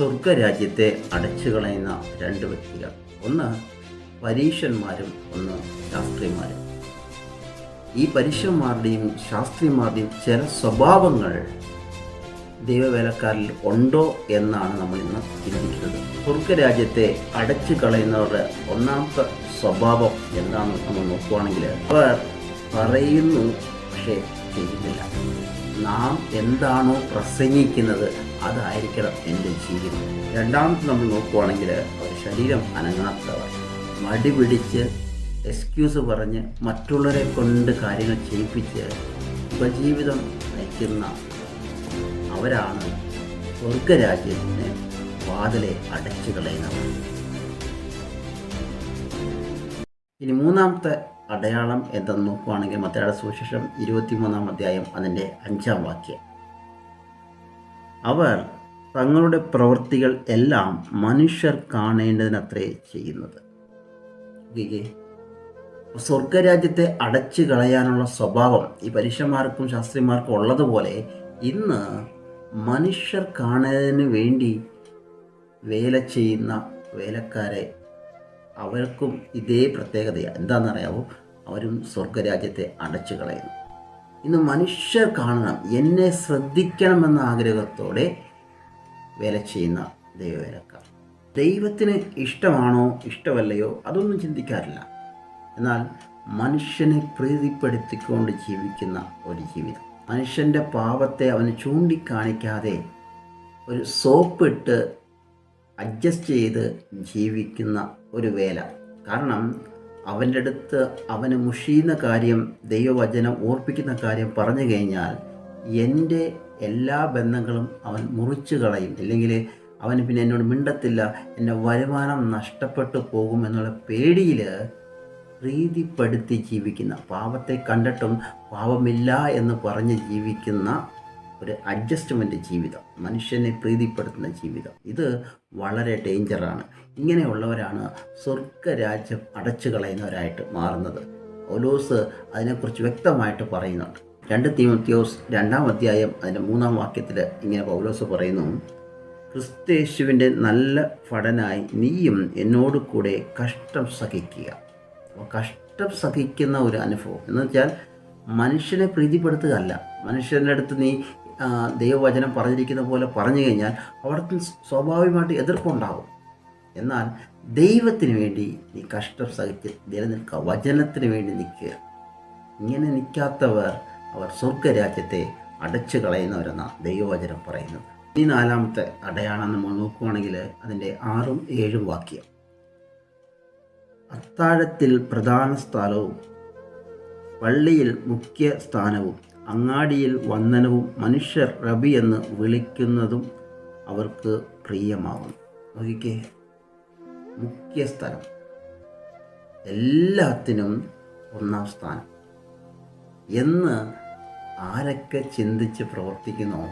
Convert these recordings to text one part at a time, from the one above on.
സ്വർഗരാജ്യത്തെ അടച്ചു കളയുന്ന രണ്ട് വ്യക്തികൾ. ഒന്ന് പരീക്ഷന്മാരും ഒന്ന് ശാസ്ത്രിമാരും. ഈ പരീക്ഷന്മാരുടെയും ശാസ്ത്രിമാരുടെയും ചില സ്വഭാവങ്ങൾ ദൈവവേലക്കാരിൽ ഉണ്ടോ എന്നാണ് നമ്മൾ ഇന്ന് ചിന്തിക്കുന്നത്. സ്വർഗരാജ്യത്തെ അടച്ചു കളയുന്നവരുടെ ഒന്നാമത്തെ സ്വഭാവം എന്താണെന്ന് നമ്മൾ നോക്കുവാണെങ്കിൽ അവർ പറയുന്നു പക്ഷേ ചെയ്യുന്നില്ല. നാം എന്താണോ പ്രസംഗിക്കുന്നത് അതായിരിക്കണം എന്റെ ജീവിതം. രണ്ടാമത് നമ്മൾ നോക്കുവാണെങ്കിൽ അവർ ശരീരം അനങ്ങാത്തവർ മടി പിടിച്ച് എക്സ്ക്യൂസ് പറഞ്ഞ് മറ്റുള്ളവരെ കൊണ്ട് കാര്യങ്ങൾ ചെയ്യിപ്പിച്ച് ഉപജീവിതം നയിക്കുന്ന അവരാണ് സ്വർഗരാജ്യത്തിന് വാതിലെ അടച്ചു കളയുന്നത് ഇനി മൂന്നാമത്തെ അടയാളം എന്തെന്ന് നോക്കുവാണെങ്കിൽ മത്തയുടെ സുവിശേഷം ഇരുപത്തിമൂന്നാം അധ്യായം അതിന്റെ അഞ്ചാം വാക്യം. അവർ തങ്ങളുടെ പ്രവൃത്തികൾ എല്ലാം മനുഷ്യർ കാണേണ്ടതിനത്രേ ചെയ്യുന്നത്. സ്വർഗരാജ്യത്തെ അടച്ചു കളയാനുള്ള സ്വഭാവം ഈ പരീക്ഷമാർക്കും ശാസ്ത്രിമാർക്കും ഉള്ളതുപോലെ ഇന്ന് മനുഷ്യർ കാണുന്നതിന് വേണ്ടി വേല ചെയ്യുന്ന വേലക്കാരെ അവർക്കും ഇതേ പ്രത്യേകതയാണ് എന്താണെന്നറിയാവോ? അവരും സ്വർഗരാജ്യത്തെ അടച്ചു കളയുന്നു. ഇന്ന് മനുഷ്യർ കാണണം എന്നെ ശ്രദ്ധിക്കണമെന്ന ആഗ്രഹത്തോടെ വില ചെയ്യുന്ന ദൈവവേലക്കാർ ദൈവത്തിന് ഇഷ്ടമാണോ ഇഷ്ടമല്ലയോ അതൊന്നും ചിന്തിക്കാറില്ല. എന്നാൽ മനുഷ്യനെ പ്രീതിപ്പെടുത്തിക്കൊണ്ട് ജീവിക്കുന്ന ഒരു ജീവിതം. മനുഷ്യന്റെ പാപത്തെ അവന് ചൂണ്ടിക്കാണിക്കാതെ ഒരു സോപ്പിട്ട് അഡ്ജസ്റ്റ് ചെയ്ത് ജീവിക്കുന്ന ഒരു വേല. കാരണം അവന്റെ അടുത്ത് അവന് മുഷിയുന്ന കാര്യം ദൈവവചനം ഓർപ്പിക്കുന്ന കാര്യം പറഞ്ഞു കഴിഞ്ഞാൽ എന്റെ എല്ലാ ബന്ധങ്ങളും അവൻ മുറിച്ചു കളയും. അല്ലെങ്കിൽ അവന് പിന്നെ എന്നോട് മിണ്ടത്തില്ല എന്റെ വരുമാനം നഷ്ടപ്പെട്ടു പോകും എന്നുള്ള പേടിയിൽ പ്രീതിപ്പെടുത്തി ജീവിക്കുന്ന പാപത്തെ കണ്ടിട്ടും പാപമില്ല എന്ന് പറഞ്ഞ് ജീവിക്കുന്ന ഒരു അഡ്ജസ്റ്റ്മെന്റ് ജീവിതം മനുഷ്യനെ പ്രീതിപ്പെടുത്തുന്ന ജീവിതം. ഇത് വളരെ ഡേഞ്ചറാണ് ഇങ്ങനെയുള്ളവരാണ് സ്വർഗരാജ്യം അടച്ചു കളയുന്നവരായിട്ട് മാറുന്നത്. ഒലോസ് അതിനെക്കുറിച്ച് വ്യക്തമായിട്ട് പറയുന്നുണ്ട്. രണ്ട് തീമത്യോസ് രണ്ടാം അധ്യായം അതിന്റെ മൂന്നാം വാക്യത്തിൽ ഇങ്ങനെ പൗലോസ് പറയുന്നു ക്രിസ്തേശുവിന്റെ നല്ല ഫടനായി നീയും എന്നോട് കൂടെ കഷ്ടം സഹിക്കുക. അപ്പോൾ കഷ്ടം സഹിക്കുന്ന ഒരു അനുഭവം. എന്ന് വെച്ചാൽ മനുഷ്യനെ പ്രീതിപ്പെടുത്തുകയല്ല. മനുഷ്യന്റെ അടുത്ത് നീ ദൈവവചനം പറഞ്ഞിരിക്കുന്ന പോലെ പറഞ്ഞു കഴിഞ്ഞാൽ അവിടത്തിൽ സ്വാഭാവികമായിട്ട് എതിർപ്പുണ്ടാകും. എന്നാൽ ദൈവത്തിന് വേണ്ടി നീ കഷ്ടം സഹിച്ച് നിലനിൽക്കുക വചനത്തിന് വേണ്ടി നിൽക്കുക ഇങ്ങനെ നിൽക്കാത്തവർ അവർ സ്വർഗരാജ്യത്തെ അടച്ചു കളയുന്നവരെന്നാണ് ദൈവവചനം പറയുന്നു ഈ നാലാമത്തെ അടയാളം നമ്മൾ നോക്കുവാണെങ്കിൽ അതിന്റെ ആറും ഏഴും വാക്യം. അത്താഴത്തിൽ പ്രധാന സ്ഥാനവും പള്ളിയിൽ മുഖ്യ സ്ഥാനവും അങ്ങാടിയിൽ വന്ദനവും മനുഷ്യർ റബി എന്ന് വിളിക്കുന്നതും അവർക്ക് പ്രിയമാകും നോക്കിക്കേ മുഖ്യ സ്ഥലം. എല്ലാത്തിനും ഒന്നാം സ്ഥാനം. എന്ന് ആരൊക്കെ ചിന്തിച്ച് പ്രവർത്തിക്കുന്നോ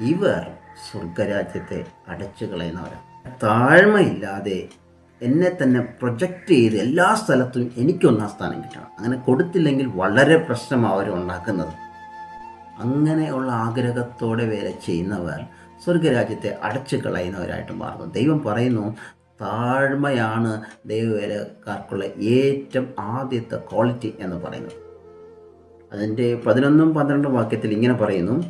ഇവർ സ്വർഗരാജ്യത്തെ അടച്ചു കളയുന്നവരാണ്. താഴ്മയില്ലാതെ എന്നെ തന്നെ പ്രൊജക്റ്റ് ചെയ്ത് എല്ലാ സ്ഥലത്തും എനിക്കൊന്നാം സ്ഥാനം കിട്ടണം. അങ്ങനെ കൊടുത്തില്ലെങ്കിൽ വളരെ പ്രശ്നമാണ് അവർ ഉണ്ടാക്കുന്നത്. അങ്ങനെയുള്ള ആഗ്രഹത്തോടെ വേല ചെയ്യുന്നവർ സ്വർഗരാജ്യത്തെ അടച്ചു കളയുന്നവരായിട്ട് മാറുന്നു. ദൈവം പറയുന്നു താഴ്മയാണ് ദൈവവേലക്കാർക്കുള്ള ഏറ്റവും ആദ്യത്തെ ക്വാളിറ്റി എന്ന് പറയുന്നു. അതിന്റെ പതിനൊന്നും പന്ത്രണ്ടും വാക്യത്തിൽ ഇങ്ങനെ പറയുന്നു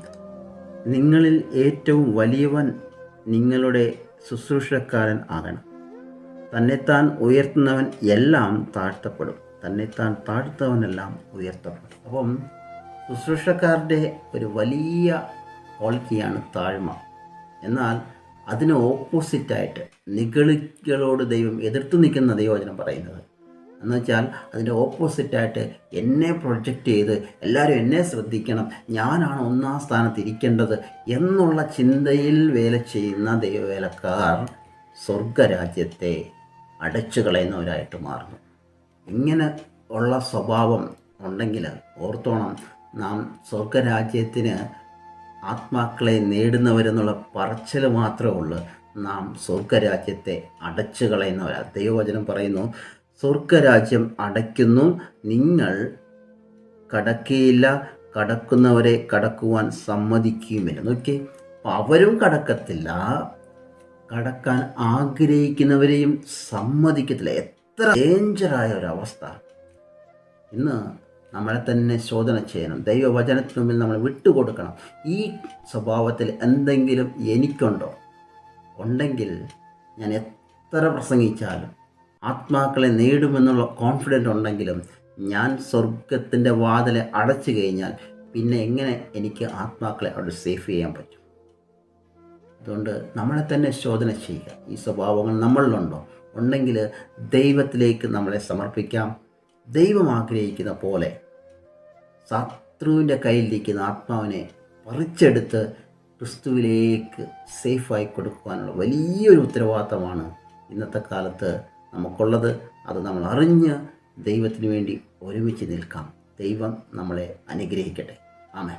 നിങ്ങളിൽ ഏറ്റവും വലിയവൻ നിങ്ങളുടെ ശുശ്രൂഷക്കാരൻ ആകണം. തന്നെത്താൻ ഉയർത്തുന്നവൻ എല്ലാം താഴ്ത്തപ്പെടും. തന്നെത്താൻ താഴ്ത്തവനെല്ലാം ഉയർത്തപ്പെടും. അപ്പം ശുശ്രൂഷക്കാരുടെ ഒരു വലിയ ക്വാളിറ്റിയാണ് താഴ്മ. എന്നാൽ അതിന് ഓപ്പോസിറ്റായിട്ട് നിഗളികളോട് ദൈവം എതിർത്ത് നിൽക്കുന്ന ദൈവവചനം പറയുന്നത്. എന്ന് വെച്ചാൽ അതിന്റെ ഓപ്പോസിറ്റായിട്ട് എന്നെ പ്രൊജക്റ്റ് ചെയ്ത് എല്ലാവരും എന്നെ ശ്രദ്ധിക്കണം ഞാനാണ് ഒന്നാം സ്ഥാനത്ത് ഇരിക്കേണ്ടത് എന്നുള്ള ചിന്തയിൽ വേല ചെയ്യുന്ന ദൈവവേലക്കാർ സ്വർഗരാജ്യത്തെ അടച്ചു കളയുന്നവരായിട്ട് മാറുന്നു. ഇങ്ങനെ ഉള്ള സ്വഭാവം ഉണ്ടെങ്കിൽ ഓർത്തോണം നാം സ്വർഗരാജ്യത്തിന് ആത്മാക്കളെ നേടുന്നവരെന്നുള്ള പറച്ചിൽ മാത്രമേ ഉള്ളൂ. നാം സ്വർഗരാജ്യത്തെ അടച്ചു കളയുന്നവരാ ദൈവവചനം പറയുന്നു സ്വർഗരാജ്യം അടയ്ക്കുന്നു. നിങ്ങൾ കടക്കുകയില്ല. കടക്കുന്നവരെ കടക്കുവാൻ സമ്മതിക്കുകയുമില്ല. നോക്കി അവരും കടക്കത്തില്ല. കടക്കാൻ ആഗ്രഹിക്കുന്നവരെയും സമ്മതിക്കത്തില്ല. എത്ര ഡേഞ്ചറായ ഒരവസ്ഥ ഇന്ന് നമ്മളെ തന്നെ ശോധന ചെയ്യണം. ദൈവവചനത്തിന് മുമ്പിൽ നമ്മൾ വിട്ടുകൊടുക്കണം. ഈ സ്വഭാവത്തിൽ എന്തെങ്കിലും എനിക്കുണ്ടോ? ഉണ്ടെങ്കിൽ ഞാൻ എത്ര പ്രസംഗിച്ചാലും ആത്മാക്കളെ നേടുമെന്നുള്ള കോൺഫിഡന്റ് ഉണ്ടെങ്കിലും ഞാൻ സ്വർഗത്തിന്റെ വാതിലെ അടച്ചു കഴിഞ്ഞാൽ പിന്നെ എങ്ങനെ എനിക്ക് ആത്മാക്കളെ അവിടെ സേഫ് ചെയ്യാൻ പറ്റും? അതുകൊണ്ട് നമ്മളെ തന്നെ ശോധന ചെയ്യുക. ഈ സ്വഭാവങ്ങൾ നമ്മളിലുണ്ടോ? ഉണ്ടെങ്കിൽ ദൈവത്തിലേക്ക് നമ്മളെ സമർപ്പിക്കാം. ദൈവം ആഗ്രഹിക്കുന്ന പോലെ ശത്രുവിന്റെ കയ്യിലിരിക്കുന്ന ആത്മാവിനെ പറിച്ചെടുത്ത് ക്രിസ്തുവിലേക്ക് സേഫായി കൊടുക്കുവാനുള്ള വലിയൊരു ഉത്തരവാദിത്തമാണ് ഇന്നത്തെ കാലത്ത് നമുക്കുള്ളത്. അത് നമ്മൾ അറിഞ്ഞ് ദൈവത്തിന് വേണ്ടി ഒരുമിച്ച് നിൽക്കാം. ദൈവം നമ്മളെ അനുഗ്രഹിക്കട്ടെ. ആമേ